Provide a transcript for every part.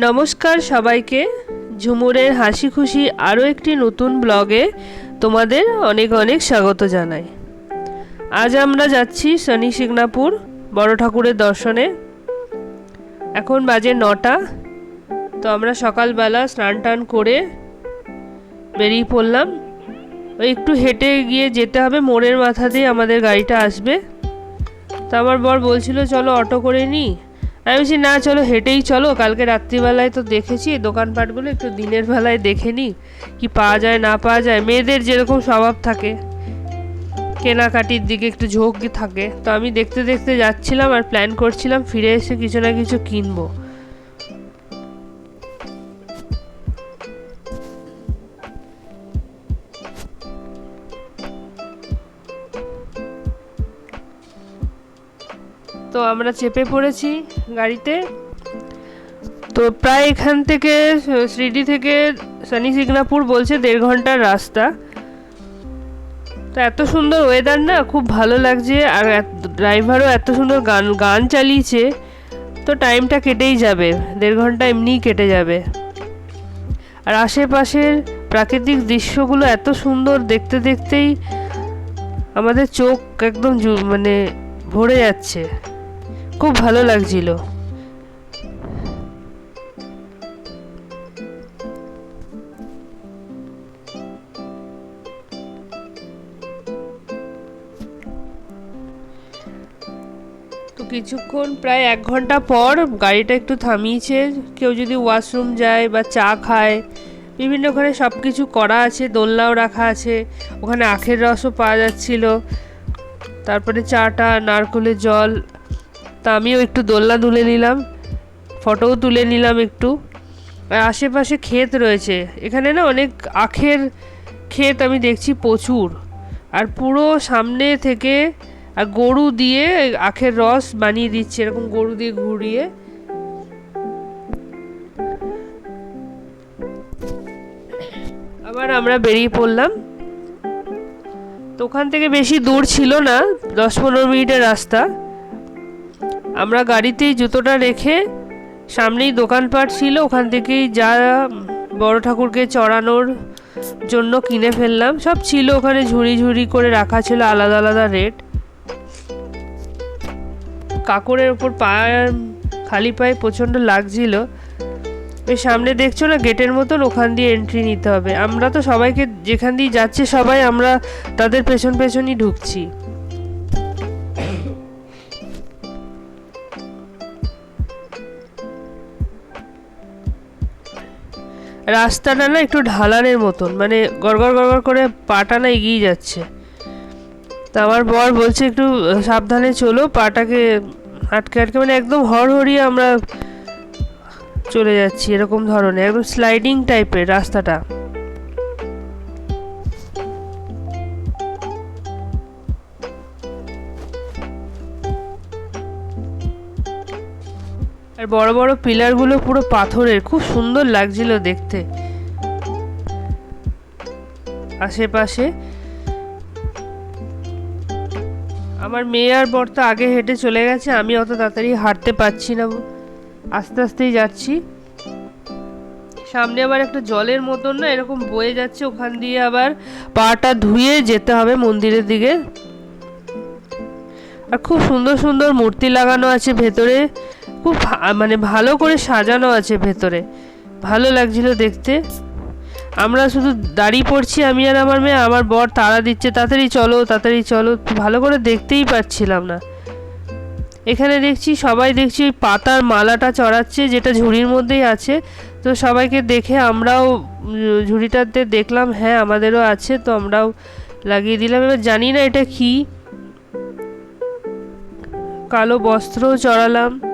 নমস্কার সবাইকে। ঝুমুরের হাসি খুশি আরও একটি নতুন ব্লগে তোমাদের অনেক অনেক স্বাগত জানাই। আজ আমরা যাচ্ছি শনি সিংনাপুর বড় ঠাকুরের দর্শনে। এখন বাজে নটা, তো আমরা সকালবেলা স্নান টান করে বেরিয়ে পড়লাম। ওই একটু হেঁটে গিয়ে যেতে হবে, মোড়ের মাথা দিয়ে আমাদের গাড়িটা আসবে। তো আমার বর বলছিল, চলো অটো করে নিই। আমি বলছি, না, চলো, হেঁটেই চলো। কালকে রাত্রিবেলায় তো দেখেছি, দোকানপাটগুলো একটু দিনের বেলায় দেখে নিই কি পাওয়া যায়, না পাওয়া যায়। মেয়েদের যেরকম স্বভাব থাকে, কেনাকাটির দিকে একটু ঝোঁক থাকে। তো আমি দেখতে দেখতে যাচ্ছিলাম আর প্ল্যান করছিলাম ফিরে এসে কিছু না কিছু কিনবো। তো আমরা চেপে পড়েছি গাড়িতে। তো প্রায় এখান থেকে শিরডি থেকে শনি সিগনাপুর বলছে দেড় ঘণ্টার রাস্তা। তো এত সুন্দর ওয়েদার না, খুব ভালো লাগছে। আর ড্রাইভারও এত সুন্দর গান গান চালিয়েছে। তো টাইমটা কেটেই যাবে, দেড় ঘণ্টা এমনিই কেটে যাবে। আর আশেপাশের প্রাকৃতিক দৃশ্যগুলো এত সুন্দর দেখতে দেখতেই আমাদের চোখ একদম মানে ভরে যাচ্ছে। খুব ভালো লাগছিল। তো কিছুক্ষণ, প্রায় এক ঘণ্টা পর গাড়িটা একটু থামিয়েছে। কেউ যদি ওয়াশরুম যায় বা চা খায়, বিভিন্ন ওখানে সব কিছু করা আছে, দোলনাও রাখা আছে, ওখানে আখের রসও পাওয়া যাচ্ছিল। তারপরে চাটা, নারকলের জল তা আমিও একটু দোলনা তুলে নিলাম, ফটোও তুলে নিলাম একটু। আর আশেপাশে ক্ষেত রয়েছে, এখানে না অনেক আখের ক্ষেত আমি দেখছি প্রচুর। আর পুরো সামনে থেকে আর গরু দিয়ে আখের রস বানিয়ে দিচ্ছে, এরকম গরু দিয়ে ঘুরিয়ে আবার আমরা বেরিয়ে পড়লাম। তো ওখান থেকে বেশি দূর ছিল না, দশ পনেরো মিনিটের রাস্তা। আমরা গাড়িতেই জুতোটা রেখে সামনেই দোকানপাট ছিল, ওখান থেকেই যা বড় ঠাকুরকে চড়ানোর জন্য কিনে ফেললাম। সব ছিল ওখানে ঝুড়ি ঝুড়ি করে রাখা ছিল, আলাদা আলাদা রেট। কাকড়ের ওপর পায়ে, খালি পায়ে প্রচণ্ড লাগছিল। ওই সামনে দেখছ না, গেটের মতন ওখান দিয়ে এন্ট্রি নিতে হবে। আমরা তো সবাইকে যেখান দিয়ে যাচ্ছে সবাই, আমরা তাদের পেছন পেছনই ঢুকছি। রাস্তাটা না একটু ঢালানের মতন মানে গড়গড় গড়গড় করে পাটা না এগিয়ে যাচ্ছে। তা আমার বর বলছে একটু সাবধানে চলো, পাটাকে আটকে আটকে মানে একদম হড়হড়িয়ে আমরা চলে যাচ্ছি এরকম ধরনের, একদম স্লাইডিং টাইপের রাস্তাটা। আর বড় বড় পিলারগুলো পুরো পাথরের। খুব সুন্দর লাগছিল দেখতে। আশেপাশে আমার মেয়ে আর বর তো আগে হেঁটে চলে গেছে, আমি অত তাড়াতাড়ি হাঁটতে পারছি না। আস্তে আস্তেই যাচ্ছি। সামনে আবার একটা জলের মতন না, এরকম বয়ে যাচ্ছে, ওখান দিয়ে আবার পাটা ধুয়ে যেতে হবে মন্দিরের দিকে। আর খুব সুন্দর সুন্দর মূর্তি লাগানো আছে ভেতরে। খুব মানে ভালো করে সাজানো আছে ভেতরে। ভালো লাগছিল দেখতে। আমরা শুধু দাঁড়িয়ে পড়ছি, আমি আর আমার মেয়ে, আমার বর তাড়া দিচ্ছে, তাড়াতাড়ি চলো তাড়াতাড়ি চলো, ভালো করে দেখতেই পাচ্ছিলাম না। এখানে দেখছি, সবাই দেখছি ওই পাতার মালাটা চড়াচ্ছে, যেটা ঝুড়ির মধ্যেই আছে। তো সবাইকে দেখে আমরাও ঝুড়িটাতে দেখলাম হ্যাঁ আমাদেরও আছে, তো আমরাও লাগিয়ে দিলাম। এবার জানি না এটা কি। কালো বস্ত্রও চড়ালাম।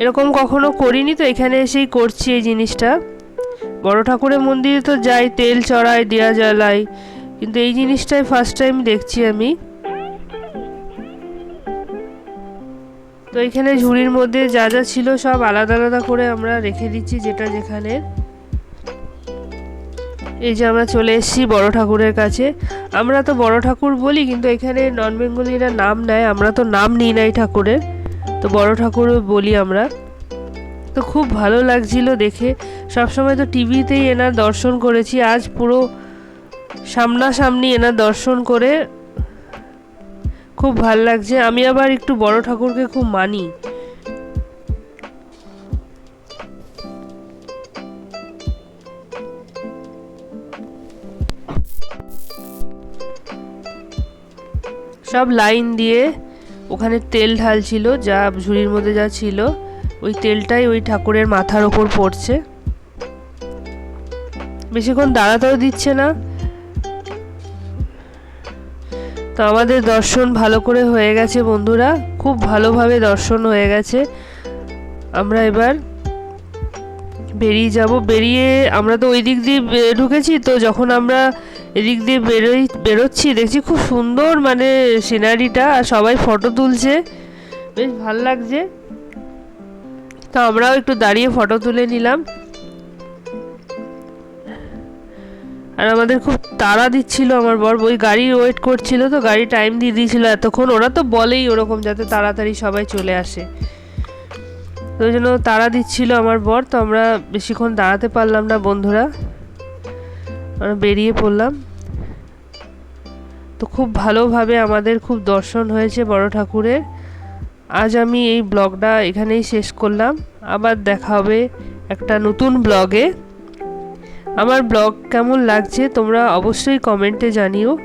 এরকম কখনো করিনি তো, এখানে এসেই করছি এই জিনিসটা। বড় ঠাকুরের মন্দিরে তো যাই, তেল চড়াই, দেয়া জ্বালাই, কিন্তু এই জিনিসটাই ফার্স্ট টাইম দেখছি আমি। তো এখানে ঝুড়ির মধ্যে যা যা ছিল সব আলাদা আলাদা করে আমরা রেখে দিচ্ছি যেটা যেখানে। এই যে আমরা চলে এসেছি বড় ঠাকুরের কাছে। আমরা তো বড় ঠাকুর বলি, কিন্তু এখানে নন বেঙ্গলিরা নাম নেয়, আমরা তো নাম নিই নাই ঠাকুরের। তো বড় ঠাকুর বলি আমরা। তো খুব ভালো লাগছিল দেখে। সবসময় তো টিভিতেই এনার দর্শন করেছি, আজ পুরো সামনাসামনি এনার দর্শন করে খুব ভালো লাগছে। আমি আবার একটু বড় ঠাকুরকে খুব মানি। সব লাইন দিয়ে ওখানে তেল ঢালছিল, যা ঝুড়ির মধ্যে যা ছিল, ওই তেলটাই ওই ঠাকুরের মাথার ওপর পড়ছে। বেশিক্ষণ দাঁড়াতেও দিচ্ছে না। তো আমাদের দর্শন ভালো করে হয়ে গেছে বন্ধুরা, খুব ভালোভাবে দর্শন হয়ে গেছে। আমরা এবার বেরিয়ে যাব। বেরিয়ে আমরা তো ওই দিক দিয়ে ঢুকেছি, তো যখন আমরা এদিক দিয়ে বেরোই, বেরোচ্ছি, দেখছি খুব সুন্দর মানে সিনারিটা আর সবাই ফটো তুলছে। বেশ ভালো লাগছে। তো আমরাও একটু দাঁড়িয়ে ফটো তুলে নিলাম। আর আমাদের খুব তাড়া দিচ্ছিল আমার বর, ওই গাড়ি ওয়েট করছিল তো, গাড়ি টাইম দিয়ে দিয়েছিল এতক্ষণ, ওরা তো বলেই ওরকম যাতে তাড়াতাড়ি সবাই চলে আসে। তো ওই জন্য তাড়া দিচ্ছিল আমার বর, তো আমরা বেশিক্ষণ দাঁড়াতে পারলাম না বন্ধুরা। আমরা বেরিয়ে পড়লাম। তো খুব ভালোভাবে আমাদের খুব দর্শন হয়েছে বড় ঠাকুরের। আজ আমি এই ব্লগটা এখানেই শেষ করলাম। আবার দেখা হবে একটা নতুন ব্লগে। আমার ব্লগ কেমন লাগছে তোমরা অবশ্যই কমেন্টে জানিও।